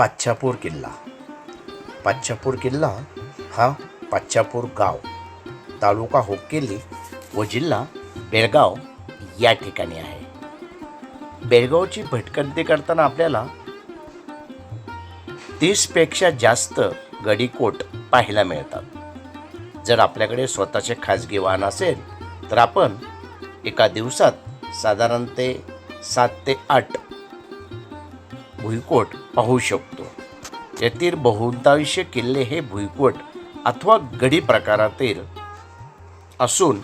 पाच्छापूर किल्ला. पाच्छापूर किल्ला हा पाच्छापूर गाव तालुका होकेली व जिल्हा बेळगाव या ठिकाणी आहे. बेळगावची भटकंती करताना आपल्याला तीसपेक्षा जास्त गडीकोट पाहायला मिळतात. जर आपल्याकडे स्वतःचे खाजगी वाहन असेल तर आपण एका दिवसात साधारण ते सात ते आठ भुईकोट पाहू शकतो. यातील बहुतांश किल्ले हे भुईकोट अथवा गडी प्रकारातील असून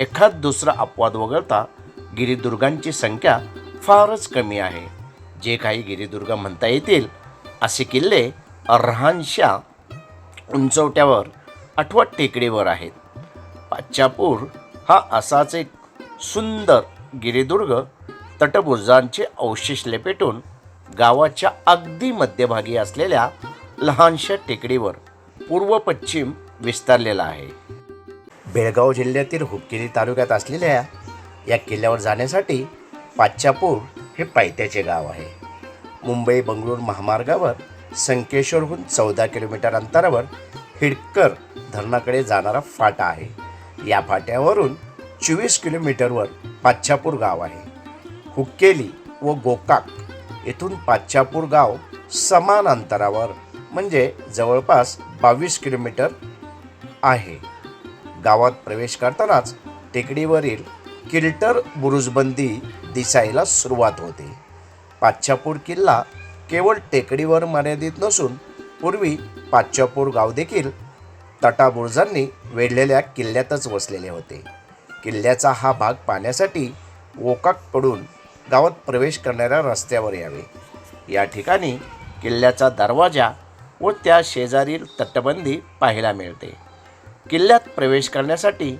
एखाद दुसरा अपवाद वगळता गिरिदुर्गांची संख्या फारच कमी आहे. जे काही गिरिदुर्ग म्हणता येतील असे किल्ले रहानशा उंचवट्यावर अथवा टेकडीवर आहेत. पाच्चापूर हा असाच एक सुंदर गिरिदुर्ग तटबुजांचे अवशेष लेपेटून गावाच्या अगदी मध्यभागी असलेल्या लहानशा टेकडीवर पूर्व पश्चिम विस्तारलेला आहे. बेळगाव जिल्ह्यातील हुपकिरी तालुक्यात असलेल्या या किल्ल्यावर जाण्यासाठी पाच्चापूर हे पायथ्याचे गाव आहे. मुंबई बंगळूर महामार्गावर संकेश्वरहून चौदा किलोमीटर अंतरावर हिडकर धरणाकडे जाणारा फाटा आहे. या फाट्यावरून चोवीस किलोमीटरवर पाच्छापूर गाव आहे. हुक्केली व गोकाक येथून पाच्छापूर गाव समान अंतरावर म्हणजे जवळपास बावीस किलोमीटर आहे. गावात प्रवेश करतानाच टेकडीवरील किल्टर बुरुजबंदी दिसायला सुरुवात होते. पाच्छापूर किल्ला केवळ टेकडीवर मर्यादित नसून पूर्वी पाच्छापूर गाव देखील तटाबुरुजांनी वेढलेल्या किल्ल्यातच वसलेले होते. किल्ल्याचा हा भाग पाहण्यासाठी ओकाकडून गावात प्रवेश करणाऱ्या रस्त्यावर यावे. या ठिकाणी किल्ल्याचा दरवाजा व त्या शेजारील तटबंदी पाहायला मिळते. किल्ल्यात प्रवेश करण्यासाठी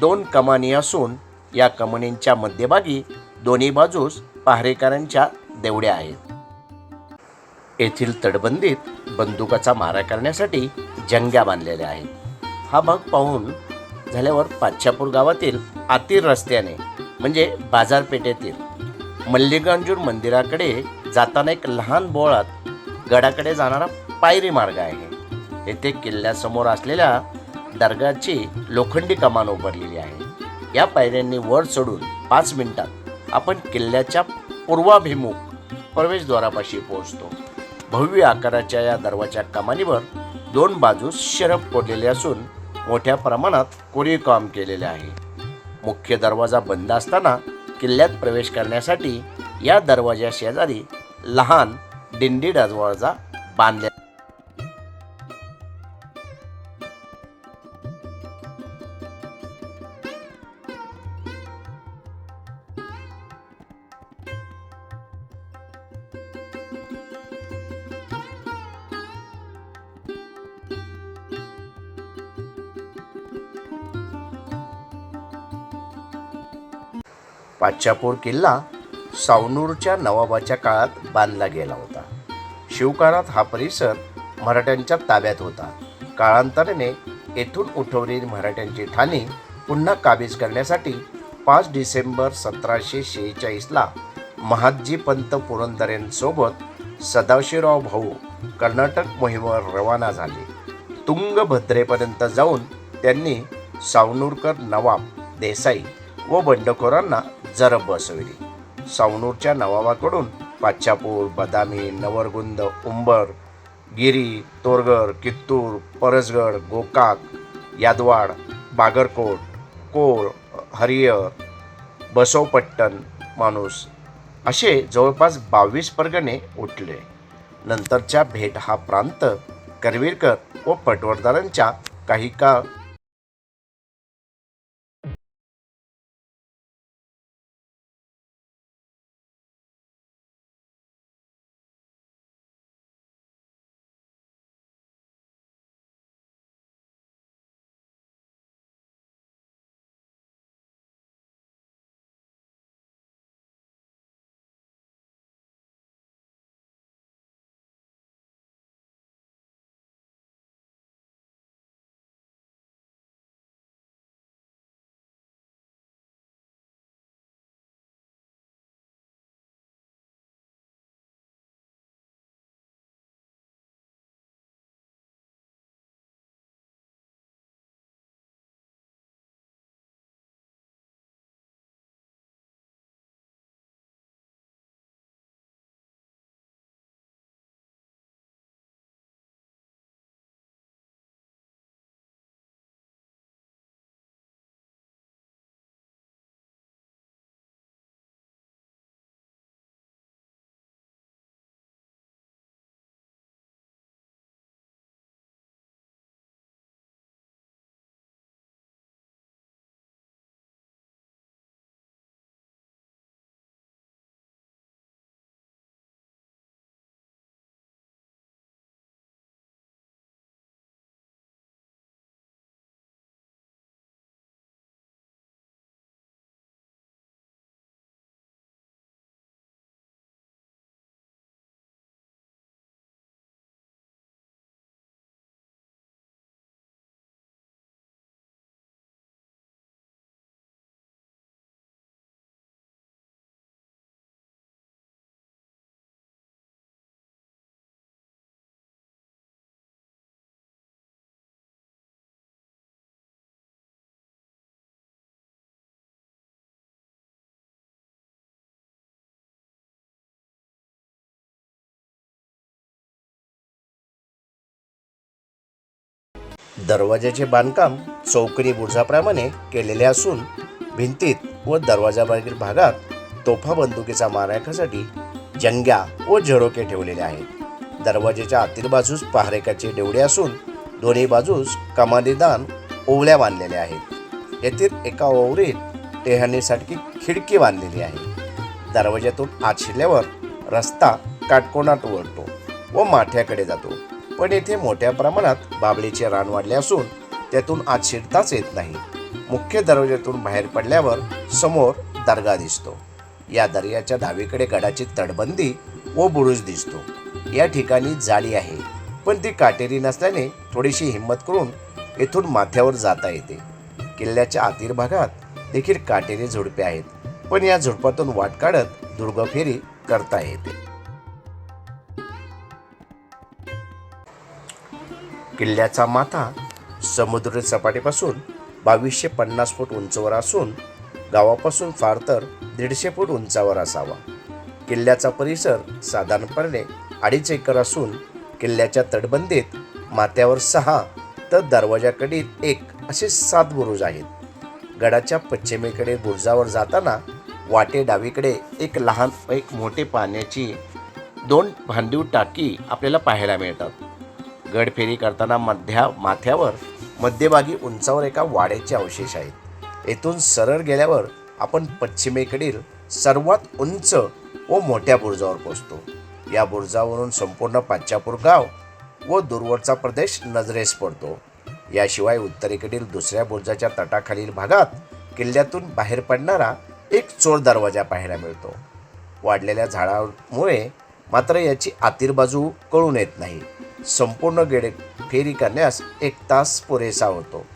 दोन कमानी असून या कमानींच्या मध्यभागी दोन्ही बाजूस पहारेकरांच्या देवड्या आहेत. येथील तटबंदीत बंदुकाचा मारा करण्यासाठी जंग्या बांधलेल्या आहेत. हा भाग पाहून झाल्यावर पाच्छापूर गावातील आतील रस्त्याने म्हणजे बाजारपेठेतील मल्लिकार्जुन मंदिराकडे जाताना एक लहान बोळात गडाकडे जाणारा पायरी मार्ग आहे. येथे किल्ल्यासमोर असलेल्या दर्गाची लोखंडी कमान उभारलेली आहे. या पायऱ्यांनी वर चढून पाच मिनिटात आपण किल्ल्याच्या पूर्वाभिमुख प्रवेशद्वारापाशी पोहोचतो. भव्य आकाराच्या या दरवाजा कमानीवर दोन बाजूस शरफ कोरलेले असून मोठ्या प्रमाणात कोरीव काम केलेले आहे. मुख्य दरवाजा बंद असताना किल्ल्यात प्रवेश करण्यासाठी या दरवाजा शेजारी लहान दिंडी दरवाजा बांधल्या पाचापूर किल्ला सावनूरच्या नवाबाच्या काळात बांधला गेला होता. शिवकाळात हा परिसर मराठ्यांच्या ताब्यात होता. काळांतराने येथून उठवलेली मराठ्यांची ठाणी पुन्हा काबीज करण्यासाठी पाच डिसेंबर सतराशे शेहेचाळीसला महादजी पंत पुरंदरेंसोबत सदाशिवराव भाऊ कर्नाटक मोहिमेवर रवाना झाले. तुंगभद्रेपर्यंत जाऊन त्यांनी सावनूरकर नवाब देसाई व बंडखोरांना जरब बसविली. सावनूरच्या नवाबाकडून पाच्छापूर बदामी नवरगुंद उंबर गिरी तोरगर कित्तूर परसगड गोकाक यादवाड बागरकोट कोळ हरियर बसवपट्टण माणूस असे जवळपास बावीस परगणे उठले. नंतरच्या भेट हा प्रांत करवीरकर व पटवर्धारांच्या काही काळ दरवाजाचे बांधकाम चौकणी बुरजाप्रमाणे केलेले असून भिंतीत व दरवाजाबाहेरील भागात तोफा बंदुकीचा मारायसाठी जंग्या व झरोके ठेवलेले आहेत. दरवाजाच्या आतील बाजूस पहारेकाचे डेवडे असून दोन्ही बाजूस कमानीदान ओवळ्या बांधलेल्या आहेत. येथील एका ओवरीत टेहाणीसाठी खिडकी बांधलेली आहे. दरवाज्यातून आत शिरल्यावर रस्ता काटकोणात वळतो व माठ्याकडे जातो. पण येथे मोठ्या प्रमाणात बाबळीचे रान वाढले असून त्यातून आत शिरताच येत नाही. मुख्य दरवाज्यातून बाहेर पडल्यावर समोर दर्गा दिसतो. या दर्याच्या डावीकडे गडाची तटबंदी व बुरुज दिसतो. या ठिकाणी जाळी आहे पण ती काटेरी नसल्याने थोडीशी हिंमत करून येथून माथ्यावर जाता येते. किल्ल्याच्या आतील भागात देखील काटेरी झुडपे आहेत पण या झुडपातून वाट काढत दुर्गफेरी करता येते. किल्ल्याचा माथा समुद्र सपाटीपासून बावीसशे पन्नास फूट उंचवर असून गावापासून फार तर दीडशे फूट उंचावर असावा. किल्ल्याचा परिसर साधारणपणे अडीच एकर असून किल्ल्याच्या तटबंदीत माथ्यावर सहा तर दरवाजाकडील एक असे सात बुरुज आहेत. गडाच्या पश्चिमेकडे बुरुजावर जाताना वाटे डावीकडे एक लहान व एक मोठे पाण्याची दोन भांडीव टाकी आपल्याला पाहायला मिळतात. गडफेरी करताना मध्या माथ्यावर मध्यभागी उंचावर एका वाड्याचे अवशेष आहेत. येथून सरळ गेल्यावर आपण पश्चिमेकडील सर्वात उंच व मोठ्या बुरुजावर पोहोचतो. या बुरुजावरून संपूर्ण पाच्यापूर गाव व दूरवरचा प्रदेश नजरेस पडतो. याशिवाय उत्तरेकडील दुसऱ्या बुरुजाच्या तटाखालील भागात किल्ल्यातून बाहेर पडणारा एक चोर दरवाजा पाहायला मिळतो. वाढलेल्या झाडामुळे मात्र याची आतील बाजू कळून येत नाही. संपूर्ण गेडे फेरी करण्यास एक तास पुरेसा होतो.